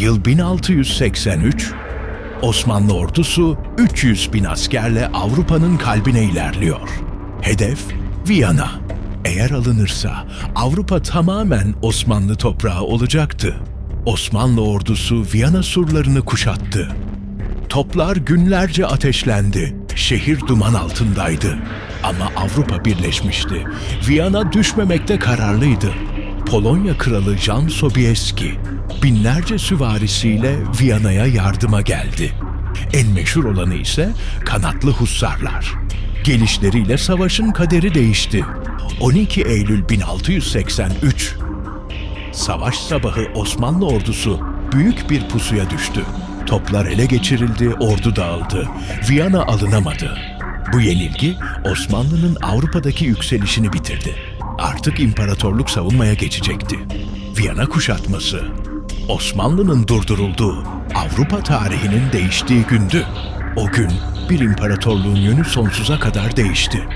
Yıl 1683, Osmanlı ordusu 300 bin askerle Avrupa'nın kalbine ilerliyor. Hedef Viyana. Eğer alınırsa Avrupa tamamen Osmanlı toprağı olacaktı. Osmanlı ordusu Viyana surlarını kuşattı. Toplar günlerce ateşlendi. Şehir duman altındaydı. Ama Avrupa birleşmişti. Viyana düşmemekte kararlıydı. Polonya kralı Jan Sobieski binlerce süvarisiyle Viyana'ya yardıma geldi. En meşhur olanı ise kanatlı hussarlar. Gelişleriyle savaşın kaderi değişti. 12 Eylül 1683 Savaş sabahı Osmanlı ordusu büyük bir pusuya düştü. Toplar ele geçirildi, ordu dağıldı. Viyana alınamadı. Bu yenilgi Osmanlı'nın Avrupa'daki yükselişini bitirdi. Artık imparatorluk savunmaya geçecekti. Viyana kuşatması Osmanlı'nın durdurulduğu, Avrupa tarihinin değiştiği gündü. O gün bir imparatorluğun yönü sonsuza kadar değişti.